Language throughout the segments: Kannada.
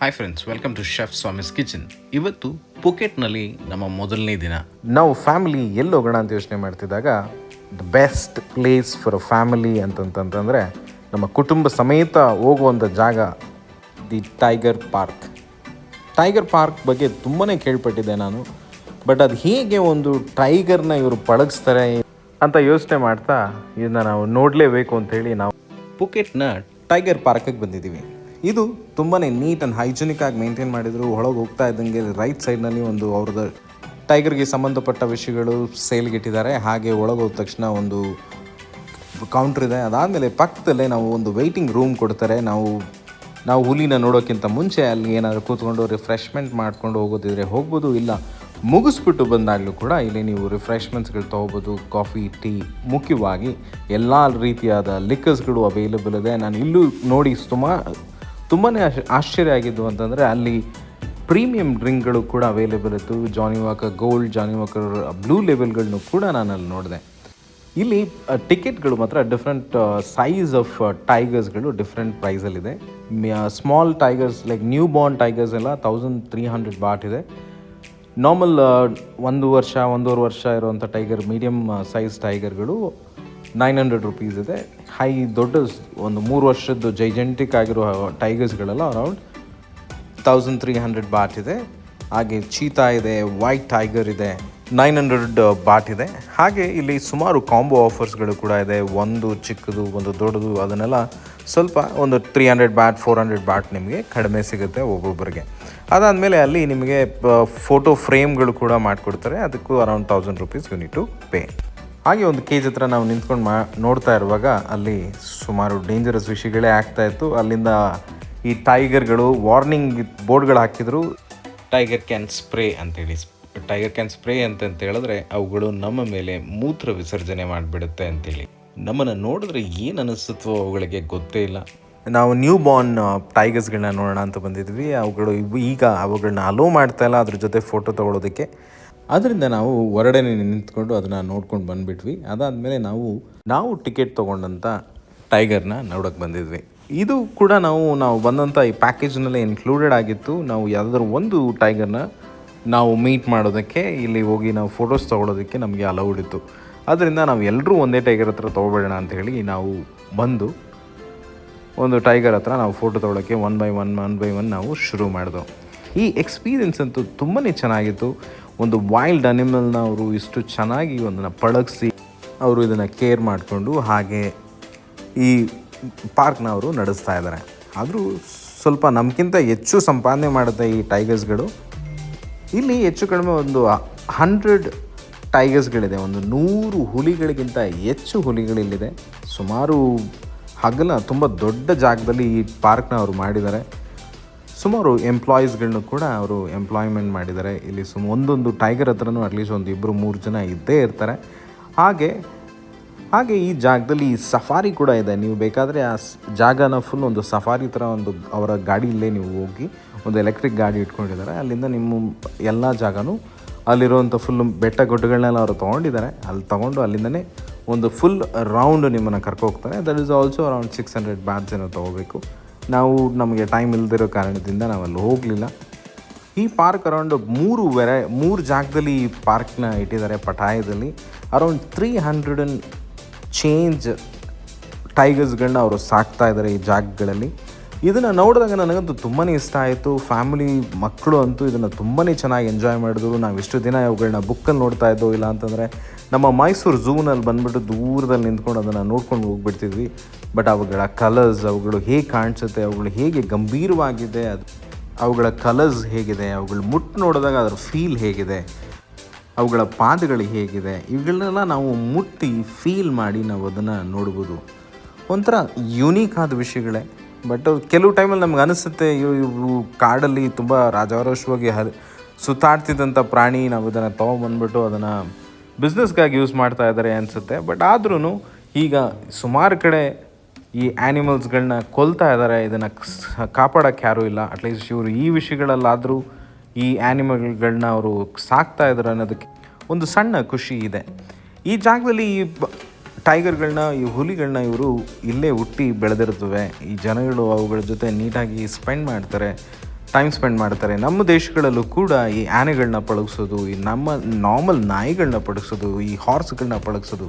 Hi friends welcome to chef Swami's kitchen ಇವತ್ತು ಪುಕೆಟ್ನಲ್ಲಿ ನಮ್ಮ ಮೊದಲನೇ ದಿನ. ನಾವು ಫ್ಯಾಮಿಲಿ ಎಲ್ಲಿ ಹೋಗೋಣ ಅಂತ ಯೋಚನೆ ಮಾಡ್ತಿದ್ದಾಗ the best place for a family ಅಂತಂತಂತಂದರೆ ನಮ್ಮ ಕುಟುಂಬ ಸಮೇತ ಹೋಗುವಂಥ ಜಾಗ the tiger park tiger park ಬಗ್ಗೆ ತುಂಬಾ ಕೇಳ್ಪಟ್ಟಿದ್ದೆ ನಾನು ಬಟ್ ಅದು ಹೇಗೆ ಒಂದು ಟೈಗರ್ನ ಇವರು ಪಳಗಿಸ್ತಾರೆ ಅಂತ ಯೋಚನೆ ಮಾಡ್ತಾ ಇದನ್ನ ನಾವು ನೋಡಲೇಬೇಕು ಅಂತೇಳಿ ನಾವು ಪುಕೆಟ್ನ ಟೈಗರ್ ಪಾರ್ಕಿಗೆ ಬಂದಿದ್ದೀವಿ. ಇದು ತುಂಬಾ ನೀಟ್ ಆ್ಯಂಡ್ ಹೈಜಿನಿಕ್ ಆಗಿ ಮೇಂಟೈನ್ ಮಾಡಿದ್ರು. ಒಳಗೆ ಹೋಗ್ತಾ ಇದ್ದಂಗೆ ರೈಟ್ ಸೈಡ್ನಲ್ಲಿ ಒಂದು ಅವ್ರದ್ದು ಟೈಗರ್ಗೆ ಸಂಬಂಧಪಟ್ಟ ವಿಷಯಗಳು ಸೇಲ್ಗೆ ಇಟ್ಟಿದ್ದಾರೆ. ಹಾಗೆ ಒಳಗೆ ಹೋದ ತಕ್ಷಣ ಒಂದು ಕೌಂಟ್ರ್ ಇದೆ. ಅದಾದಮೇಲೆ ಪಕ್ಕದಲ್ಲೇ ನಾವು ಒಂದು ವೆಯ್ಟಿಂಗ್ ರೂಮ್ ಕೊಡ್ತಾರೆ. ನಾವು ನಾವು ಹುಲಿನ ನೋಡೋಕ್ಕಿಂತ ಮುಂಚೆ ಅಲ್ಲಿ ಏನಾದರೂ ಕೂತ್ಕೊಂಡು ರಿಫ್ರೆಶ್ಮೆಂಟ್ ಮಾಡ್ಕೊಂಡು ಹೋಗೋದಿದ್ರೆ ಹೋಗ್ಬೋದು. ಇಲ್ಲ, ಮುಗಿಸ್ಬಿಟ್ಟು ಬಂದಾಗಲೂ ಕೂಡ ಇಲ್ಲಿ ನೀವು ರಿಫ್ರೆಶ್ಮೆಂಟ್ಸ್ಗಳು ತೊಗೋಬೋದು. ಕಾಫಿ ಟೀ ಮುಖ್ಯವಾಗಿ ಎಲ್ಲ ರೀತಿಯಾದ ಲಿಕ್ಕರ್ಸ್ಗಳು ಅವೈಲೇಬಲ್ ಇದೆ. ನಾನು ಇಲ್ಲೂ ನೋಡಿ ಸುಮಾ ತುಂಬಾ ಆಶ್ಚರ್ಯ ಆಗಿದ್ದು ಅಂತಂದರೆ ಅಲ್ಲಿ ಪ್ರೀಮಿಯಂ ಡ್ರಿಂಕ್ಗಳು ಕೂಡ ಅವೈಲೇಬಲ್ ಇತ್ತು. Johnnie Walker Gold Johnnie Walker Blue ಲೆವೆಲ್ಗಳನ್ನು ಕೂಡ ನಾನು ಅಲ್ಲಿ ನೋಡಿದೆ. ಇಲ್ಲಿ ಟಿಕೆಟ್ಗಳು ಮಾತ್ರ ಡಿಫ್ರೆಂಟ್ ಸೈಜ್ ಆಫ್ ಟೈಗರ್ಸ್ಗಳು different ಪ್ರೈಸಲ್ಲಿದೆ small tigers like new born tigers ಎಲ್ಲ ತೌಸಂಡ್ ತ್ರೀ ಹಂಡ್ರೆಡ್ ಬಾಟ್ ಇದೆ. ನಾರ್ಮಲ್ ಒಂದು ವರ್ಷ, ಒಂದೂವರೆ ವರ್ಷ ಇರುವಂಥ ಟೈಗರ್ ಮೀಡಿಯಮ್ ಸೈಜ್ ಟೈಗರ್ಗಳು ನೈನ್ ಹಂಡ್ರೆಡ್ ರುಪೀಸ್ ಇದೆ. ಹೈ ದೊಡ್ಡ ಒಂದು ಮೂರು ವರ್ಷದ್ದು ಜೈಜೆಂಟಿಕ್ ಆಗಿರೋ ಟೈಗರ್ಸ್ಗಳೆಲ್ಲ around thousand three hundred baht ಇದೆ. ಹಾಗೆ ಚೀತಾ ಇದೆ ವೈಟ್ ಟೈಗರ್ ಇದೆ ನೈನ್ ಹಂಡ್ರೆಡ್ ಬಾಟ್ ಇದೆ. ಹಾಗೆ ಇಲ್ಲಿ ಸುಮಾರು ಕಾಂಬೋ ಆಫರ್ಸ್ಗಳು ಕೂಡ ಇದೆ. ಒಂದು ಚಿಕ್ಕದು, ಒಂದು ದೊಡ್ಡದು, ಅದನ್ನೆಲ್ಲ ಸ್ವಲ್ಪ ಒಂದು three hundred baht four hundred baht ನಿಮಗೆ ಕಡಿಮೆ ಸಿಗುತ್ತೆ ಒಬ್ಬೊಬ್ಬರಿಗೆ. ಅದಾದಮೇಲೆ ಅಲ್ಲಿ ನಿಮಗೆ ಫೋಟೋ ಫ್ರೇಮ್ಗಳು ಕೂಡ ಮಾಡಿಕೊಡ್ತಾರೆ. ಅದಕ್ಕೂ around thousand rupees you to pay ಹಾಗೆ ಒಂದು ಕೇಜ್ ಹತ್ರ ನಾವು ನಿಂತ್ಕೊಂಡು ಮಾ ನೋಡ್ತಾ ಇರುವಾಗ ಅಲ್ಲಿ ಸುಮಾರು ಡೇಂಜರಸ್ ವಿಷಯಗಳೇ ಆಗ್ತಾ ಇತ್ತು. ಅಲ್ಲಿಂದ ಈ ಟೈಗರ್ಗಳು ವಾರ್ನಿಂಗ್ ಬೋರ್ಡ್ಗಳು ಹಾಕಿದ್ರು. ಟೈಗರ್ ಕ್ಯಾನ್ ಸ್ಪ್ರೇ ಅಂತೇಳಿ ಟೈಗರ್ ಕ್ಯಾನ್ ಸ್ಪ್ರೇ ಅಂತ ಹೇಳಿದ್ರೆ ಅವುಗಳು ನಮ್ಮ ಮೇಲೆ ಮೂತ್ರ ವಿಸರ್ಜನೆ ಮಾಡಿಬಿಡುತ್ತೆ ಅಂತೇಳಿ ನಮ್ಮನ್ನು ನೋಡಿದ್ರೆ ಏನು ಅನಿಸುತ್ತೋ ಅವುಗಳಿಗೆ ಗೊತ್ತೇ ಇಲ್ಲ. ನಾವು ನ್ಯೂ ಬಾರ್ನ್ ಟೈಗರ್ಸ್ಗಳನ್ನ ನೋಡೋಣ ಅಂತ ಬಂದಿದ್ವಿ. ಅವುಗಳು ಇವ್- ಈಗ ಅವುಗಳನ್ನ ಅಲೋ ಮಾಡ್ತಾ ಇಲ್ಲ. ಅದ್ರ ಜೊತೆ ಫೋಟೋ ತೊಗೊಳೋದಕ್ಕೆ. ಅದರಿಂದ ನಾವು ಹೊರಡನೆ ನಿಂತ್ಕೊಂಡು ಅದನ್ನು ನೋಡ್ಕೊಂಡು ಬಂದುಬಿಟ್ವಿ. ಅದಾದಮೇಲೆ ನಾವು ನಾವು ಟಿಕೆಟ್ ತೊಗೊಂಡಂಥ ಟೈಗರ್ನ ನೋಡೋಕ್ಕೆ ಬಂದಿದ್ವಿ. ಇದು ಕೂಡ ನಾವು ನಾವು ಬಂದಂಥ ಈ ಪ್ಯಾಕೇಜ್ನಲ್ಲೇ ಇನ್ಕ್ಲೂಡೆಡ್ ಆಗಿತ್ತು. ನಾವು ಯಾವುದಾದ್ರೂ ಒಂದು ಟೈಗರ್ನ ನಾವು ಮೀಟ್ ಮಾಡೋದಕ್ಕೆ, ಇಲ್ಲಿ ಹೋಗಿ ನಾವು ಫೋಟೋಸ್ ತೊಗೊಳೋದಕ್ಕೆ ನಮಗೆ ಅಲೌಡ್ ಇತ್ತು. ಅದರಿಂದ ನಾವು ಎಲ್ಲರೂ ಒಂದೇ ಟೈಗರ್ ಹತ್ರ ತೊಗೊಬೇಡೋಣ ಅಂತ ಹೇಳಿ ನಾವು ಬಂದು ಒಂದು ಟೈಗರ್ ಹತ್ರ ನಾವು photo ತೊಗೊಳೋಕ್ಕೆ one by one one by one ನಾವು ಶುರು ಮಾಡಿದೆವು ಈ ಎಕ್ಸ್ಪೀರಿಯನ್ಸ್ ಅಂತೂ ತುಂಬಾ ಚೆನ್ನಾಗಿತ್ತು. ಒಂದು ವೈಲ್ಡ್ ಅನಿಮಲ್ನ ಅವರು ಇಷ್ಟು ಚೆನ್ನಾಗಿ ಒಂದನ್ನು ಪಳಗಿಸಿ ಅವರು ಇದನ್ನು ಕೇರ್ ಮಾಡಿಕೊಂಡು ಹಾಗೆ ಈ ಪಾರ್ಕ್ನ ಅವರು ನಡೆಸ್ತಾ ಇದ್ದಾರೆ ಆದರೂ ಸ್ವಲ್ಪ ನಮಗಿಂತ ಹೆಚ್ಚು ಸಂಪಾದನೆ ಮಾಡುತ್ತೆ ಈ ಟೈಗರ್ಸ್ಗಳು ಇಲ್ಲಿ ಹೆಚ್ಚು ಕಡಿಮೆ ಒಂದು ಹಂಡ್ರೆಡ್ ಟೈಗರ್ಸ್ಗಳಿದೆ ಒಂದು ನೂರು ಹುಲಿಗಳಿಗಿಂತ ಹೆಚ್ಚು ಹುಲಿಗಳಿಲ್ಲಿದೆ ಸುಮಾರು ಹಗಲ ತುಂಬ ದೊಡ್ಡ ಜಾಗದಲ್ಲಿ ಈ ಪಾರ್ಕ್ನ ಅವರು ಮಾಡಿದ್ದಾರೆ. ಸುಮಾರು ಎಂಪ್ಲಾಯೀಸ್ಗಳನ್ನೂ ಕೂಡ ಅವರು ಎಂಪ್ಲಾಯ್ಮೆಂಟ್ ಮಾಡಿದ್ದಾರೆ. ಇಲ್ಲಿ ಸುಮ್ ಒಂದೊಂದು ಟೈಗರ್ ಹತ್ರನೂ ಅಟ್ಲೀಸ್ಟ್ ಒಂದು ಇಬ್ಬರು ಮೂರು ಜನ ಇದ್ದೇ ಇರ್ತಾರೆ. ಹಾಗೆ ಹಾಗೆ ಈ ಜಾಗದಲ್ಲಿ ಸಫಾರಿ ಕೂಡ ಇದೆ. ನೀವು ಬೇಕಾದರೆ ಆ ಜಾಗನ ಫುಲ್ ಒಂದು ಸಫಾರಿ ಥರ ಒಂದು ಅವರ ಗಾಡಿಯಲ್ಲೇ ನೀವು ಹೋಗಿ ಒಂದು ಎಲೆಕ್ಟ್ರಿಕ್ ಗಾಡಿ ಇಟ್ಕೊಂಡಿದ್ದಾರೆ. ಅಲ್ಲಿಂದ ನಿಮ್ಮ ಎಲ್ಲ ಜಾಗನೂ ಅಲ್ಲಿರುವಂಥ ಫುಲ್ ಬೆಟ್ಟ ಗುಡ್ಡಗಳನ್ನೆಲ್ಲ ಅವರು ತೊಗೊಂಡಿದ್ದಾರೆ. ಅಲ್ಲಿ ತೊಗೊಂಡು ಅಲ್ಲಿಂದನೇ ಒಂದು ಫುಲ್ ರೌಂಡ್ ನಿಮ್ಮನ್ನು ಕರ್ಕೊ ಹೋಗ್ತಾರೆ that is also around six hundred bahts ಏನೋ ತೊಗೋಬೇಕು. ನಾವು ನಮಗೆ ಟೈಮ್ ಇಲ್ಲದಿರೋ ಕಾರಣದಿಂದ ನಾವು ಅಲ್ಲಿ ಹೋಗಲಿಲ್ಲ. ಈ ಪಾರ್ಕ್ ಅರೌಂಡ್ ಮೂರು ವೆರೈ ಮೂರು ಜಾಗದಲ್ಲಿ ಈ ಪಾರ್ಕ್ನ ಇಟ್ಟಿದ್ದಾರೆ ಪಟಾಯದಲ್ಲಿ. Around three hundred and change ಟೈಗರ್ಸ್ಗಳನ್ನ ಅವರು ಸಾಕ್ತಾ ಇದ್ದಾರೆ ಈ ಜಾಗಗಳಲ್ಲಿ. ಇದನ್ನು ನೋಡಿದಾಗ ನನಗಂತೂ ತುಂಬಾ ಇಷ್ಟ ಆಯಿತು. ಫ್ಯಾಮಿಲಿ ಮಕ್ಕಳು ಅಂತೂ ಇದನ್ನು ತುಂಬಾ ಚೆನ್ನಾಗಿ ಎಂಜಾಯ್ ಮಾಡಿದ್ರು. ನಾವು ಇಷ್ಟು ದಿನ ಇವುಗಳನ್ನ ಬುಕ್ಕಲ್ಲಿ ನೋಡ್ತಾ ಇದ್ದೋ ಇಲ್ಲ ಅಂತಂದರೆ ನಮ್ಮ ಮೈಸೂರು ಝೂನಲ್ಲಿ ಬಂದುಬಿಟ್ಟು ದೂರದಲ್ಲಿ ನಿಂತ್ಕೊಂಡು ಅದನ್ನು ನೋಡ್ಕೊಂಡು ಹೋಗ್ಬಿಡ್ತಿದ್ವಿ. ಬಟ್ ಅವುಗಳ ಕಲರ್ಸ್ ಅವುಗಳು ಹೇಗೆ ಕಾಣಿಸುತ್ತೆ, ಅವುಗಳು ಹೇಗೆ ಗಂಭೀರವಾಗಿದೆ, ಅದು ಅವುಗಳ ಕಲರ್ಸ್ ಹೇಗಿದೆ, ಅವುಗಳು ಮುಟ್ಟು ನೋಡಿದಾಗ ಅದರ ಫೀಲ್ ಹೇಗಿದೆ, ಅವುಗಳ ಪಾದಗಳು ಹೇಗಿದೆ ಇವುಗಳನ್ನೆಲ್ಲ ನಾವು ಮುಟ್ಟಿ ಫೀಲ್ ಮಾಡಿ ನಾವು ಅದನ್ನು ನೋಡ್ಬೋದು. ಒಂಥರ ಯುನೀಕ್ ಆದ ವಿಷಯಗಳೇ. ಬಟ್ ಕೆಲವು ಟೈಮಲ್ಲಿ ನಮ್ಗೆ ಅನಿಸುತ್ತೆ, ಅಯ್ಯೋ ಇವು ಕಾಡಲ್ಲಿ ತುಂಬ ರಾಜಾರೋಷವಾಗಿ ಹರಿ ಸುತ್ತಾಡ್ತಿದ್ದಂಥ ಪ್ರಾಣಿ ನಾವು ಇದನ್ನು ತೊಗೊಂಬಂದ್ಬಿಟ್ಟು ಅದನ್ನು ಬಿಸ್ನೆಸ್ಗಾಗಿ ಯೂಸ್ ಮಾಡ್ತಾ ಇದ್ದಾರೆ ಅನಿಸುತ್ತೆ. ಬಟ್ ಆದ್ರೂ ಈಗ ಸುಮಾರು ಕಡೆ ಈ ಆ್ಯನಿಮಲ್ಸ್ಗಳನ್ನ ಕೊಲ್ತಾ ಇದ್ದಾರೆ ಇದನ್ನು ಕಾಪಾಡೋಕ್ಕೆ ಯಾರೂ ಇಲ್ಲ. ಅಟ್ಲೀಸ್ಟ್ ಇವರು ಈ ವಿಷಯಗಳಲ್ಲಾದರೂ ಈ ಆ್ಯನಿಮಲ್ಗಳನ್ನ ಅವರು ಸಾಕ್ತಾ ಇದ್ದಾರೆ ಅನ್ನೋದಕ್ಕೆ ಒಂದು ಸಣ್ಣ ಖುಷಿ ಇದೆ. ಈ ಜಾಗದಲ್ಲಿ ಈ ಟೈಗರ್ಗಳನ್ನ, ಈ ಹುಲಿಗಳನ್ನ ಇವರು ಇಲ್ಲೇ ಹುಟ್ಟಿ ಬೆಳೆದಿರ್ತವೆ. ಈ ಜನಗಳು ಅವುಗಳ ಜೊತೆ ನೀಟಾಗಿ ಸ್ಪೆಂಡ್ ಮಾಡ್ತಾರೆ, ಟೈಮ್ ಸ್ಪೆಂಡ್ ಮಾಡ್ತಾರೆ. ನಮ್ಮ ದೇಶಗಳಲ್ಲೂ ಕೂಡ ಈ ಆನೆಗಳನ್ನ ಪಳಗಿಸೋದು, ಈ ನಮ್ಮ ನಾರ್ಮಲ್ ನಾಯಿಗಳನ್ನ ಪಳಗಿಸೋದು, ಈ ಹಾರ್ಸ್ಗಳನ್ನ ಪಳಗಿಸೋದು,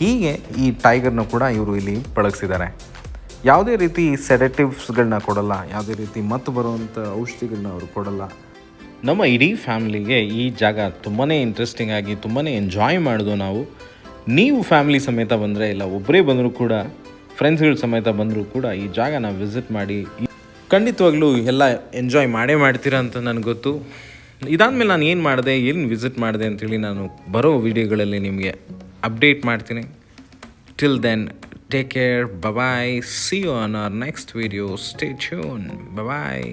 ಹೀಗೆ ಈ ಟೈಗರ್ನ ಕೂಡ ಇವರು ಇಲ್ಲಿ ಪಳಗಿಸಿದ್ದಾರೆ. ಯಾವುದೇ ರೀತಿ ಸೆಡೆಟಿವ್ಸ್ಗಳನ್ನ ಕೊಡಲ್ಲ, ಯಾವುದೇ ರೀತಿ ಮತ್ತು ಬರುವಂಥ ಔಷಧಿಗಳನ್ನ ಅವರು ಕೊಡಲ್ಲ. ನಮ್ಮ ಇಡೀ ಫ್ಯಾಮಿಲಿಗೆ ಈ ಜಾಗ ತುಂಬಾ ಇಂಟ್ರೆಸ್ಟಿಂಗ್ ಆಗಿ ತುಂಬಾ ಎಂಜಾಯ್ ಮಾಡೋದು ನಾವು. ನೀವು ಫ್ಯಾಮಿಲಿ ಸಮೇತ ಬಂದರೆ ಇಲ್ಲ ಒಬ್ಬರೇ ಬಂದರೂ ಕೂಡ ಫ್ರೆಂಡ್ಸ್ಗಳ ಸಮೇತ ಬಂದರೂ ಕೂಡ ಈ ಜಾಗನ ವಿಸಿಟ್ ಮಾಡಿ ಖಂಡಿತವಾಗ್ಲೂ ಎಲ್ಲ ಎಂಜಾಯ್ ಮಾಡೇ ಮಾಡ್ತೀರಾ ಅಂತ ನನಗೆ ಗೊತ್ತು. ಇದಾದಮೇಲೆ ನಾನು ಏನು ಮಾಡಿದೆ, ಏನು ವಿಸಿಟ್ ಮಾಡಿದೆ ಅಂತೇಳಿ ನಾನು ಬರೋ ವಿಡಿಯೋಗಳಲ್ಲಿ ನಿಮಗೆ ಅಪ್ಡೇಟ್ ಮಾಡ್ತೀನಿ. Till then take care bye bye see you on our next video stay tune bye bye